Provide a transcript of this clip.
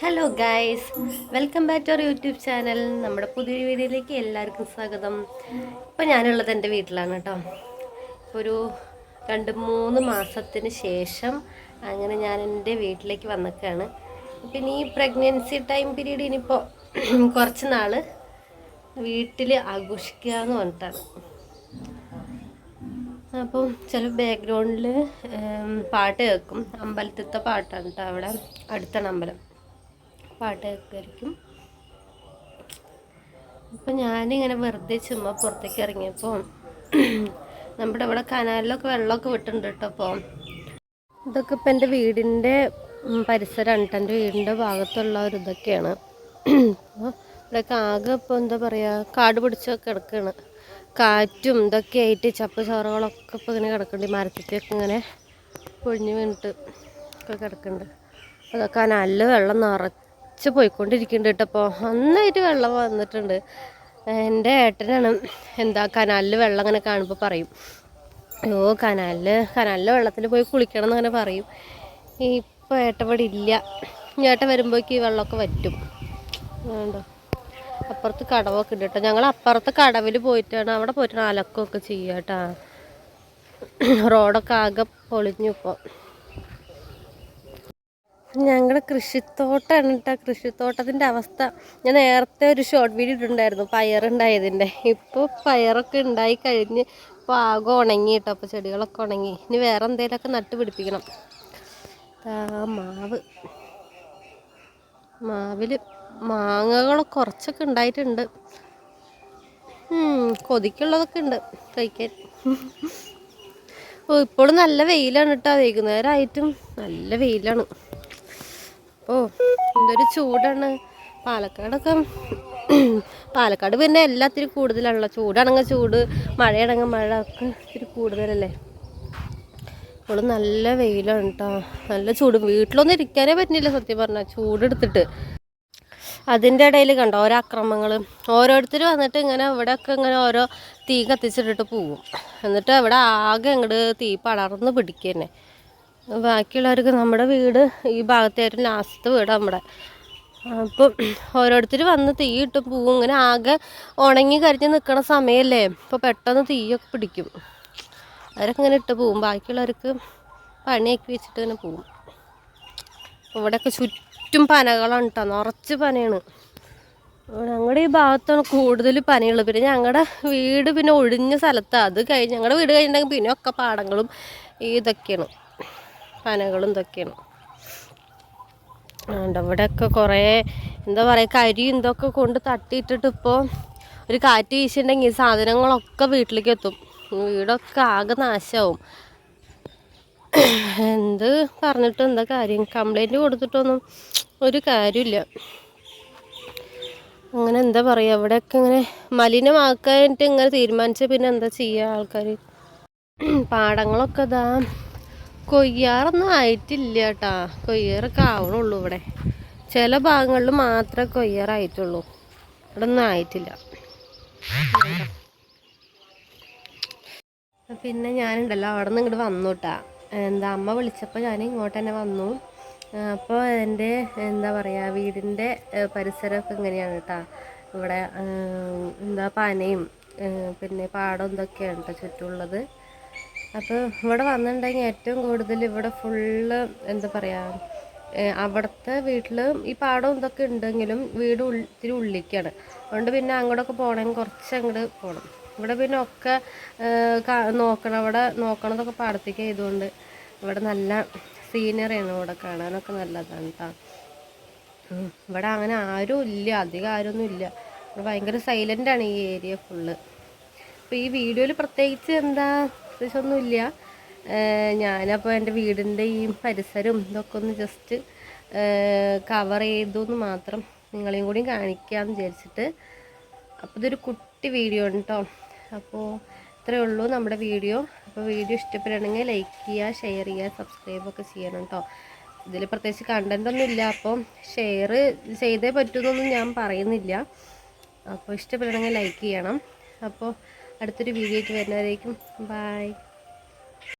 Hello guys welcome back to our YouTube channel നമ്മുടെ പുതിയൊരു വീഡിയോയിലേക്ക് എല്ലാവർക്കും സ്വാഗതം. ഇപ്പോൾ ഞാനുള്ളത് എന്റെ വീട്ടിലാണ് കേട്ടോ. ഒരു രണ്ട് മൂന്ന് മാസത്തിന് ശേഷം അങ്ങനെ ഞാൻ എന്റെ വീട്ടിലേക്ക് വന്നിക്കാണ്. പിന്നെ ഈ പ്രഗ്നൻസി ടൈം പീരീഡ് ഇനിയിപ്പോൾ കുറച്ച് നാൾ വീട്ടിൽ ആഘോഷിക്കുക എന്ന് പറഞ്ഞിട്ടാണ്. അപ്പം ചില ബാക്ക്ഗ്രൗണ്ടിൽ പാട്ട് കേൾക്കും. അമ്പലത്തിലത്തെ പാട്ടാണ് കേട്ടോ. അവിടെ അടുത്താണ് അമ്പലം. പാട്ട് കേൾക്കുമായിരിക്കും അപ്പം ഞാനിങ്ങനെ വെറുതെ ചുമ്മാ പുറത്തേക്ക് ഇറങ്ങിയപ്പോൾ നമ്മുടെ ഇവിടെ കനാലിലൊക്കെ വെള്ളമൊക്കെ വിട്ടുണ്ട് കേട്ടോ അപ്പോൾ ഇതൊക്കെ ഇപ്പം എന്റെ വീടിന്റെ പരിസരമാണ് എന്റെ വീടിന്റെ ഭാഗത്തുള്ള ഒരു ഇതൊക്കെയാണ്. അപ്പോൾ ഇവിടെയൊക്കെ ആകെ ഇപ്പോൾ എന്താ പറയുക കാട് പിടിച്ചൊക്കെ കിടക്കുകയാണ് കാറ്റും ഇതൊക്കെ ആയിട്ട് ചപ്പ് ചോറകളൊക്കെ ഇപ്പോൾ ഇങ്ങനെ കിടക്കുന്നുണ്ട്. മരത്തിലേക്ക് ഇങ്ങനെ പൊഴിഞ്ഞ് വീണിട്ട് ഒക്കെ കിടക്കുന്നുണ്ട്. അതൊക്കെ നല്ല വെള്ളം നിറച്ച് നിറച്ച് പോയിക്കൊണ്ടിരിക്കുന്നുണ്ട് കേട്ടോ അപ്പോൾ നന്നായിട്ട് വെള്ളം വന്നിട്ടുണ്ട്. എന്റെ ഏട്ടനാണ് എന്താ കനാലിൽ വെള്ളം അങ്ങനെ കാണുമ്പോൾ പറയും. ഓ കനാലിൽ കനാലിലെ വെള്ളത്തിൽ പോയി കുളിക്കണം എന്നങ്ങനെ പറയും. ഇപ്പോൾ ഏട്ടവിടെ ഇല്ല. ഏട്ടൻ വരുമ്പോഴേക്ക് ഈ വെള്ളമൊക്കെ വറ്റും. വേണ്ടോ? അപ്പുറത്ത് കടവൊക്കെ ഉണ്ട് കേട്ടോ. ഞങ്ങൾ അപ്പുറത്ത് കടവിൽ പോയിട്ടാണ്. അവിടെ പോയിട്ടാണ് അലക്കമൊക്കെ ചെയ്യുക കേട്ടോ. റോഡൊക്കെ ആകെ പൊളിഞ്ഞു ഇപ്പോൾ ഞങ്ങളുടെ കൃഷിത്തോട്ടമാണ് കേട്ടോ കൃഷിത്തോട്ടത്തിന്റെ അവസ്ഥ. ഞാൻ നേരത്തെ ഒരു ഷോർട്ട് വീഡിയോ ഇട്ടിട്ടുണ്ടായിരുന്നു. പയറുണ്ടായതിന്റെ ഇപ്പോൾ പയറൊക്കെ ഉണ്ടായി കഴിഞ്ഞ് ഇപ്പോൾ ആകെ ഉണങ്ങി കേട്ടോ അപ്പോൾ ചെടികളൊക്കെ ഉണങ്ങി. ഇനി വേറെ എന്തെങ്കിലുമൊക്കെ നട്ട് പിടിപ്പിക്കണം. മാവ്. മാവിൽ മാങ്ങകൾ കുറച്ചൊക്കെ ഉണ്ടായിട്ടുണ്ട്. കൊതിക്കുള്ളതൊക്കെ ഉണ്ട്. കഴിക്കാൻ. ഓ ഇപ്പോഴും നല്ല വെയിലാണ് കേട്ടോ വൈകുന്നേരമായിട്ടും നല്ല വെയിലാണ്. ഓ എന്തൊരു ചൂടാണ്. പാലക്കാടൊക്കെ പാലക്കാട് പിന്നെ എല്ലാത്തിനും കൂടുതലാണല്ലോ. ചൂടാണെങ്കിൽ ചൂട് മഴയാണെങ്കിൽ മഴ ഒക്കെ ഇത്തിരി കൂടുതലല്ലേ? ഇപ്പോൾ നല്ല വെയിലാണ് കേട്ടോ നല്ല ചൂട്. വീട്ടിലൊന്നും ഇരിക്കാനേ പറ്റില്ല സത്യം പറഞ്ഞാൽ ചൂടെടുത്തിട്ട്. അതിന്റെ ഇടയിൽ കണ്ടോ ഓരോ അക്രമങ്ങൾ ഓരോരുത്തർ വന്നിട്ട് ഇങ്ങനെ ഇവിടെയൊക്കെ ഇങ്ങനെ ഓരോ തീ കത്തിച്ചിട്ടിട്ട് പോവും. എന്നിട്ട് ഇവിടെ ആകെ അങ്ങോട്ട് തീ പടർന്ന് പിടിക്കുക തന്നെ ബാക്കിയുള്ളവർക്ക് നമ്മുടെ വീട് ഈ ഭാഗത്തായിട്ട് ലാസ്റ്റ് വീട് നമ്മുടെ. അപ്പം ഓരോരുത്തർ വന്ന് തീയിട്ട് പൂവും ഇങ്ങനെ ആകെ ഉണങ്ങി കരിഞ്ഞ് നിൽക്കണ സമയമല്ലേ അപ്പോൾ പെട്ടെന്ന് തീയൊക്കെ പിടിക്കും. അവരൊക്കെ ഇങ്ങനെ ഇട്ട് പോവും. ബാക്കിയുള്ളവർക്ക് പണിയൊക്കെ വെച്ചിട്ട് ഇങ്ങനെ പോവും. ഇവിടെയൊക്കെ ചുറ്റും പനകളാണ് കേട്ടോ നിറച്ച് പനയാണ്. ഞങ്ങളുടെ ഈ ഭാഗത്താണ് കൂടുതൽ പനിയുള്ളത് പിന്നെ ഞങ്ങളുടെ വീട് പിന്നെ ഒഴിഞ്ഞ സ്ഥലത്താണ് അത് കഴിഞ്ഞ് ഞങ്ങളുടെ വീട് കഴിഞ്ഞിട്ടുണ്ടെങ്കിൽ പിന്നെ ഒക്കെ പാടങ്ങളും ഇതൊക്കെയാണ്. പനകളും ഇതൊക്കെയാണ്. അതുകൊണ്ട് ഇവിടെയൊക്കെ കുറേ എന്താ പറയുക കരിയും ഇതൊക്കെ കൊണ്ട് തട്ടിയിട്ടിട്ട് ഇപ്പോൾ ഒരു കാറ്റ് വീശിട്ടുണ്ടെങ്കിൽ സാധനങ്ങളൊക്കെ വീട്ടിലേക്ക് എത്തും. വീടൊക്കെ ആകെ നാശമാവും എന്ത് പറഞ്ഞിട്ട് എന്താ കാര്യം? കംപ്ലൈന്റ് കൊടുത്തിട്ടൊന്നും ഒരു കാര്യമില്ല. അങ്ങനെ എന്താ പറയുക ഇവിടെയൊക്കെ ഇങ്ങനെ മലിനമാക്കാനായിട്ട് ഇങ്ങനെ തീരുമാനിച്ച പിന്നെ എന്താ ചെയ്യുക ആൾക്കാർ പാടങ്ങളൊക്കെ ഇതാ കൊയ്യാറൊന്നും ആയിട്ടില്ല കേട്ടാ കൊയ്യാറൊക്കെ ആവണുള്ളൂ ഇവിടെ. ചില ഭാഗങ്ങളിൽ മാത്രമേ കൊയ്യാറായിട്ടുള്ളൂ. ഇവിടെ ഒന്നും ആയിട്ടില്ല പിന്നെ ഞാനുണ്ടല്ലോ അവിടെ നിന്ന് ഇങ്ങോട്ട് വന്നു കേട്ടാ എന്താ അമ്മ വിളിച്ചപ്പോൾ ഞാൻ ഇങ്ങോട്ട് തന്നെ വന്നു. അപ്പോൾ എന്റെ എന്താ പറയുക വീടിന്റെ പരിസരമൊക്കെ ഇങ്ങനെയാണ് കേട്ടോ ഇവിടെ എന്താ പനയും പിന്നെ പാടം ഇതൊക്കെയാണ് കേട്ടോ ചുറ്റുമുള്ളത്. അപ്പോൾ ഇവിടെ വന്നിട്ടുണ്ടെങ്കിൽ ഏറ്റവും കൂടുതൽ ഇവിടെ ഫുള്ള് എന്താ പറയുക അവിടുത്തെ വീട്ടിൽ ഈ പാടവും ഇതൊക്കെ ഉണ്ടെങ്കിലും വീട് ഇത്തിരി ഉള്ളിക്കാണ്. അതുകൊണ്ട് പിന്നെ അങ്ങോട്ടൊക്കെ പോകണമെങ്കിൽ കുറച്ച് അങ്ങോട്ട് പോകണം ഇവിടെ പിന്നെ ഒക്കെ നോക്കണം. അവിടെ നോക്കണതൊക്കെ പാടത്തേക്ക് ആയതുകൊണ്ട് ഇവിടെ നല്ല സീനറിയാണ് ഇവിടെ കാണാനൊക്കെ നല്ലതാണ് കേട്ടോ ഇവിടെ അങ്ങനെ ആരും ഇല്ല. അധികം ആരൊന്നും ഇല്ല. ഇവിടെ ഭയങ്കര സൈലന്റാണ് ഈ ഏരിയ ഫുള്ള് അപ്പോൾ ഈ വീഡിയോയിൽ പ്രത്യേകിച്ച് എന്താ പ്രത്യേകിച്ചൊന്നുമില്ല ഞാനപ്പോൾ എന്റെ വീടിന്റെ ഈ പരിസരവും ഇതൊക്കെ ഒന്ന് ജസ്റ്റ് കവർ ചെയ്തു എന്ന് മാത്രം നിങ്ങളെയും കൂടി കാണിക്കാമെന്ന് വിചാരിച്ചിട്ട്. അപ്പോൾ ഇതൊരു കുട്ടി വീഡിയോ ഉണ്ട് കേട്ടോ അപ്പോൾ ഇത്രയേ ഉള്ളൂ നമ്മുടെ വീഡിയോ. അപ്പോൾ വീഡിയോ ഇഷ്ടപ്പെടുകയാണെങ്കിൽ ലൈക്ക് ചെയ്യുക ഷെയർ ചെയ്യുക സബ്സ്ക്രൈബ് ഒക്കെ ചെയ്യണം കേട്ടോ ഇതിൽ പ്രത്യേകിച്ച് കണ്ടന്റ് ഒന്നും ഇല്ല. അപ്പം ഷെയർ ചെയ്തേ പറ്റുമെന്നൊന്നും ഞാൻ പറയുന്നില്ല. അപ്പോൾ ഇഷ്ടപ്പെടുകയാണെങ്കിൽ ലൈക്ക് ചെയ്യണം. അപ്പോൾ അടുത്തൊരു വീഡിയോയ്ക്ക് വരുന്നവരേക്കും. ബായ്